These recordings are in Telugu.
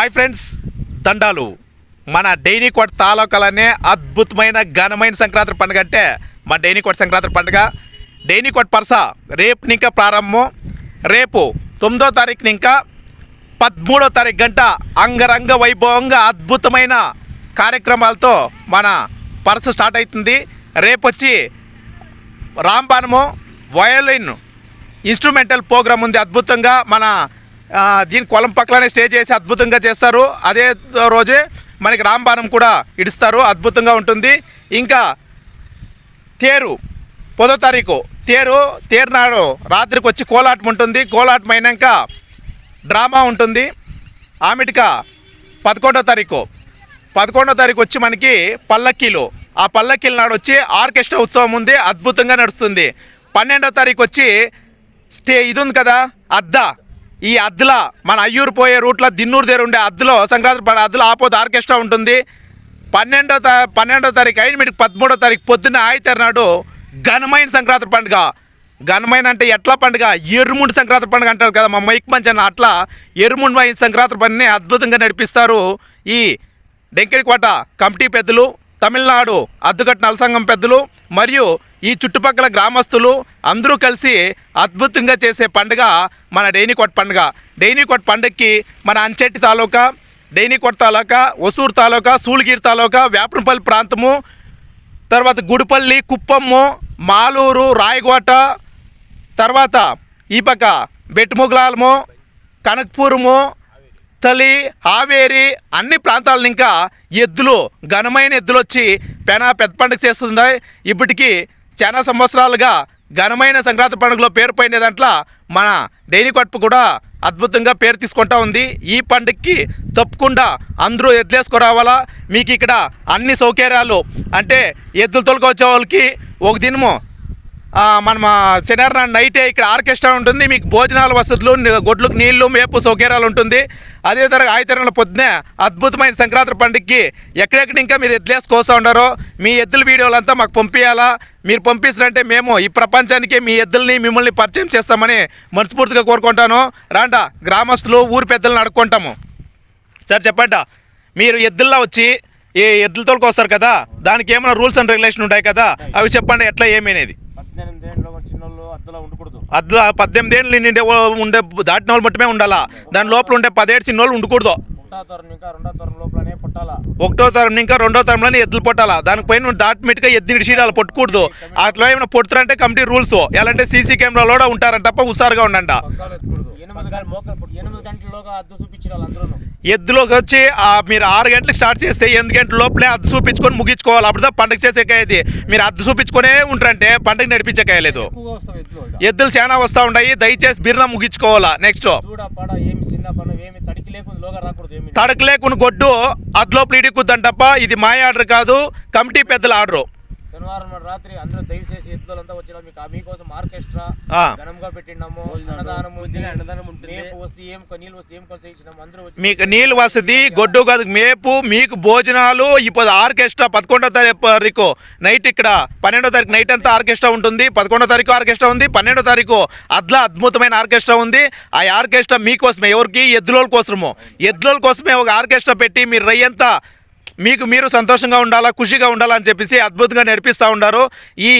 హాయ్ ఫ్రెండ్స్ దండాలు. మన డైనీకోట తాలూకాలనే అద్భుతమైన ఘనమైన సంక్రాంతి పండుగ అంటే మన డైనీకోట సంక్రాంతి పండుగ. డైనీకోట పరస రేపు ఇంకా ప్రారంభం రేపు తొమ్మిదో తారీఖున ఇంకా పదమూడో తారీఖు గంట అంగరంగ వైభవంగా అద్భుతమైన కార్యక్రమాలతో మన పరస స్టార్ట్ అవుతుంది. రేపు వచ్చి రాంబాణము వయోలిన్ ఇన్స్ట్రుమెంటల్ ప్రోగ్రామ్ ఉంది అద్భుతంగా. మన దీని కొలం పక్కలనే స్టే చేసి అద్భుతంగా చేస్తారు. అదే రోజే మనకి రాంబాణం కూడా ఇడుస్తారు. అద్భుతంగా ఉంటుంది. ఇంకా తేరు పదో తారీఖు. తేరు తేరు నాడు రాత్రికి వచ్చి కోలాటం ఉంటుంది. కోలాటం అయినాక డ్రామా ఉంటుంది. ఆమెటిక పదకొండో తారీఖు. పదకొండో తారీఖు వచ్చి మనకి పల్లక్కీలు ఆ పల్లక్కీల నాడు వచ్చి ఆర్కెస్ట్రా ఉత్సవం ఉంది. అద్భుతంగా నడుస్తుంది. పన్నెండో తారీఖు వచ్చి స్టే ఇది ఉంది కదా అద్దా. ఈ అద్దుల మన అయ్యూరు పోయే రూట్లో దిన్నూరు దగ్గర ఉండే అద్దులో సంక్రాంతి పండుగ అద్దులో ఆపోతే ఆర్కెస్ట్రా ఉంటుంది. పన్నెండో తా పన్నెండో తారీఖు అయిన మీకు పదమూడో తారీఖు పొద్దున్న ఆయితారు నాడు ఘనమైన సంక్రాంతి పండుగ. ఘనమైన అంటే ఎట్లా పండుగ? ఎరుముండి సంక్రాంతి పండుగ అంటారు కదా మా మైక్ మంచి అన్న అట్లా ఎరుముండి సంక్రాంతి పండుగని అద్భుతంగా నడిపిస్తారు ఈ డెంకెడికోట కమిటీ పెద్దలు తమిళనాడు అద్దుకట్ట నలసంగం పెద్దలు మరియు ఈ చుట్టుపక్కల గ్రామస్తులు అందరూ కలిసి అద్భుతంగా చేసే పండుగ మన డైనీకోట్ పండుగ. డైనీకోట్ పండుగకి మన అంచెట్టి తాలూకా డైనీకోట్ తాలూకా ఒసూరు తాలూకా సూళగిరి తాలూకా వేపనపల్లి ప్రాంతము తర్వాత గుడిపల్లి కుప్పము మాలూరు రాయగోట తర్వాత ఈ పక్క బెట్టుముగ్లాలము కనక్పూరము తలి హావేరి అన్ని ప్రాంతాలను ఇంకా ఎద్దులు ఘనమైన ఎద్దులు వచ్చి పెనా పెద్ద పండుగ చేస్తుంది ఇప్పటికీ చాలా సంవత్సరాలుగా ఘనమైన సంక్రాంతి పండుగలో పేరు పోయిన దాంట్లో మన డైరీ కట్పు కూడా అద్భుతంగా పేరు తీసుకుంటా ఉంది. ఈ పండుగకి తప్పకుండా అందరూ ఎద్దులేసుకురావాలా మీకు ఇక్కడ అన్ని సౌకర్యాలు అంటే ఎద్దులు తొలకొచ్చే వాళ్ళకి ఒక దినము మనం శనివారం నైటే ఇక్కడ ఆర్కెస్ట్రా ఉంటుంది మీకు భోజనాల వసతులు గొడ్లకు నీళ్ళు మేపు సౌకర్యాలు ఉంటుంది. అదే తరగతి ఆయుతరంలో పొద్దునే అద్భుతమైన సంక్రాంతి పండుగకి ఎక్కడెక్కడ ఇంకా మీరు ఎద్దులేసుకోసం ఉండారో మీ ఎద్దుల వీడియోలంతా మాకు పంపించాలా మీరు పంపిస్తారంటే మేము ఈ ప్రపంచానికి మీ ఎద్దుల్ని మిమ్మల్ని పరిచయం చేస్తామని మనస్ఫూర్తిగా కోరుకుంటాను. రాంట గ్రామస్తులు ఊరు పెద్దలను అడుక్కుంటాము. సార్ చెప్పండి మీరు ఎద్దుల్లో వచ్చి ఏ ఎద్దులతోకి వస్తారు కదా దానికి ఏమైనా రూల్స్ అండ్ రెగ్యులేషన్ ఉంటాయి కదా అవి చెప్పండి ఎట్లా ఏమనేది అద్దు పద్దెనిమిది ఏళ్ళు నిండే ఉండే దాటిన వాళ్ళు మట్టుమే ఉండాలా? దాని లోపల ఉండే పదిహేడు చిన్న వాళ్ళు ఉండకూడదు ఒకటో తరం ఇంకా రెండో తరంలోనే ఎద్దులు పొట్టాలా? దానిపైన దాటిమెట్టుగా ఎద్దు నిడిచిడాలి పొట్టుకూడదు. అట్లా ఏమైనా పొడుతారంటే కమిటీ రూల్స్. ఎలాంటి సీసీ కెమెరాలో కూడా ఉంటారంట తప్ప హుషారుగా ఉండండి ఎద్దులోకి వచ్చి మీరు ఆరు గంటలకు స్టార్ట్ చేస్తే ఎనిమిది గంటల లోపలే అద్దు చూపించుకొని ముగించుకోవాలి. అప్పుడు పండుగ చేసేకాయది మీరు అద్దు చూపించుకునే ఉంటారంటే పండుగ నడిపించకాయలేదు ఎక్కువగా వస్తాం ఎద్దులు చాలా వస్తూ ఉంటాయి. దయచేసి బిర్న ముగించుకోవాలా? నెక్స్ట్ తడికి లేకుండా గొడ్డు అద్లోపల ఇడికుద్దని తప్ప ఇది మా ఆర్డర్ కాదు. కమిటీ పెద్దల ఆర్డరు. శనివారం రాత్రి అందరూ దయచేసి వచ్చిన మీకు మీకోసం ఆర్కెస్ట్రా. ఘనంగా పెట్టినాము. అన్నదానం ఉంది. అన్నదానం ఉంటుంది. మేపు వస్తే ఏం నీళ్ళు వస్తే ఏం ఇచ్చినాము అందరూ వచ్చి మీకు నీళ్ళు వసతి గొడ్డు కాదు మేపు మీకు భోజనాలు ఇప్పుడు ఆర్కెస్ట్రా పదకొండో తారీఖు నైట్ ఇక్కడ పన్నెండో తారీఖు నైట్ అంతా ఆర్కెస్ట్రా ఉంటుంది. పదకొండో తారీఖు ఆర్కెస్ట్రా ఉంది. పన్నెండో తారీఖు అద్లా అద్భుతమైన ఆర్కెస్ట్రా ఉంది. ఆ ఆర్కెస్ట్రా మీకోసమే ఎవరికి? ఎద్దులోల కోసము. ఎద్దులోల కోసమే ఒక ఆర్కెస్ట్రా పెట్టి మీరు రయ్యంతా మీకు మీరు సంతోషంగా ఉండాలా ఖుషిగా ఉండాలా అని చెప్పేసి అద్భుతంగా నడిపిస్తూ ఉండారు. ఈ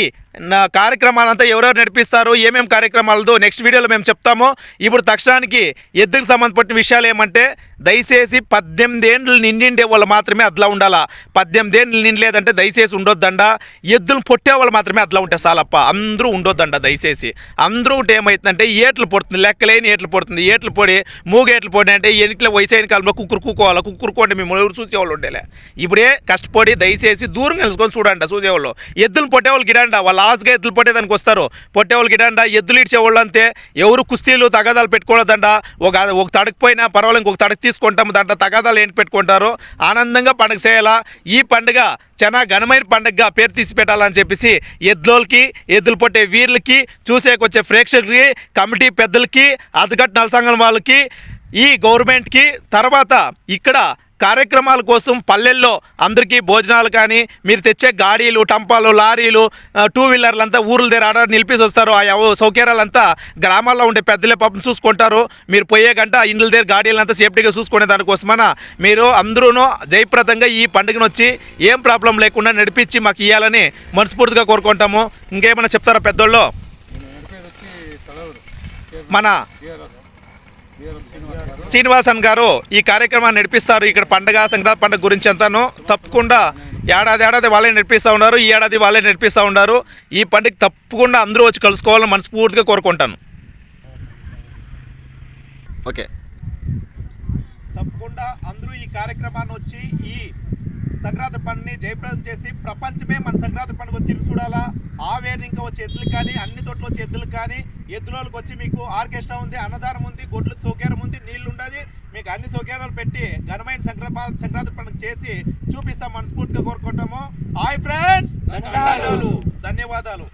నా కార్యక్రమాలంతా ఎవరెవరు నడిపిస్తారు ఏమేమి కార్యక్రమాలతో నెక్స్ట్ వీడియోలో మేము చెప్తాము ఇప్పుడు తక్షణానికి ఎద్దుకు సంబంధపడిన విషయాలు ఏమంటే దయచేసి పద్దెనిమిది ఏండ్లు నిండిండే వాళ్ళు మాత్రమే అట్లా ఉండాలా? పద్దెనిమిది ఏండ్లు నిండలేదంటే దయచేసి ఉండొద్దండ? ఎద్దులు పొట్టే వాళ్ళు మాత్రమే అట్లా ఉంటే చాలప్ప. అందరూ ఉండొద్దండ దయచేసి? అందరూ ఉంటే ఏమవుతుందంటే ఏట్లు పడుతుంది లెక్కలేని ఏట్లు పడుతుంది. ఏట్లు పొడి మూగేట్లు పొడి అంటే ఎనికల వయసు అయిన కాలంలో కుక్కురు కూకోవాలి? కుక్కురుకోండి మేము ఎవరు చూసేవాళ్ళు ఉండేలే. ఇప్పుడే కష్టపడి దయచేసి దూరం కలుసుకొని చూడండి చూసేవాళ్ళు. ఎద్దులు పొట్టేవాళ్ళు గిడండ? వాళ్ళు లాస్ట్గా ఎద్దులు పొట్టేదానికి వస్తారు. పొట్టేవాళ్ళు గిడండ? ఎద్దులు ఇడ్చేవాళ్ళు అంతే. ఎవరు కుస్తీలు తగాదాలు పెట్టుకోలేదండ? ఒక ఒక తడకపోయినా పర్వాలేదు ఇంకొక తడక తీసుకుంటాము దాంట్లో తగాదాలు ఏంటి పెట్టుకుంటారు ఆనందంగా పండుగ చేయాలా? ఈ పండుగ చాలా ఘనమైన పండుగగా పేరు తీసి పెట్టాలని చెప్పేసి ఎద్దులకి ఎద్దులు పట్టే వీర్లకి చూసేకొచ్చే ప్రేక్షకులకి కమిటీ పెద్దలకి అదగట్టు నలసంగం వాళ్ళకి ఈ గవర్నమెంట్కి తర్వాత ఇక్కడ కార్యక్రమాల కోసం పల్లెల్లో అందరికీ భోజనాలు కానీ మీరు తెచ్చే గాడీలు టంపాలు లారీలు టూ వీలర్లు అంతా ఊర్ల దగ్గర ఆడ నిలిపేసి వస్తారు. ఆ సౌకర్యాలంతా గ్రామాల్లో ఉండే పెద్దలే పాపం చూసుకుంటారు. మీరు పోయే గంట ఇండ్ల దగ్గర గాడీలంతా సేఫ్టీగా చూసుకునే దానికోసమన మీరు అందరూ జయప్రదంగా ఈ పండుగను వచ్చి ఏం ప్రాబ్లం లేకుండా నడిపించి మాకు ఇవ్వాలని మనస్ఫూర్తిగా కోరుకుంటాము. ఇంకేమైనా చెప్తారా పెద్దోళ్ళు? మన శ్రీనివాసన్ గారు ఈ కార్యక్రమాన్ని నడిపిస్తారు. ఇక్కడ పండగ సంక్రాంతి పండుగ గురించి అంతాను. తప్పకుండా ఏడాది ఏడాది వాళ్ళే నడిపిస్తూ ఉన్నారు. ఈ ఏడాది వాళ్ళే నడిపిస్తూ ఉన్నారు. ఈ పండుగ తప్పకుండా అందరూ వచ్చి కలుసుకోవాలని మనస్ఫూర్తిగా కోరుకుంటాను. ఓకే. తప్పకుండా అందరూ ఈ కార్యక్రమాన్ని వచ్చి ఈ సంక్రాంతి పండుగని జయప్రదం చేసి ప్రపంచమే మన సంక్రాంతి పండుగ వచ్చి తిరిగి చూడాలా? ఆవేరు ఇంకా వచ్చే ఎద్దులు కానీ అన్ని తోటలు వచ్చే ఎద్దులు కానీ ఎద్దులోకి వచ్చి మీకు ఆర్కెస్ట్రా ఉంది అన్నదానం ఉంది గొడ్లు సౌకర్యం ఉంది నీళ్ళు ఉండదు మీకు అన్ని సౌకర్యాలు పెట్టి ఘనమైన సంక్రాంతి సంక్రాంతి పండుగ చేసి చూపిస్తాం మనస్ఫూర్తిగా కోరుకుంటాము. హాయ్ ఫ్రెండ్స్ ధన్యవాదాలు.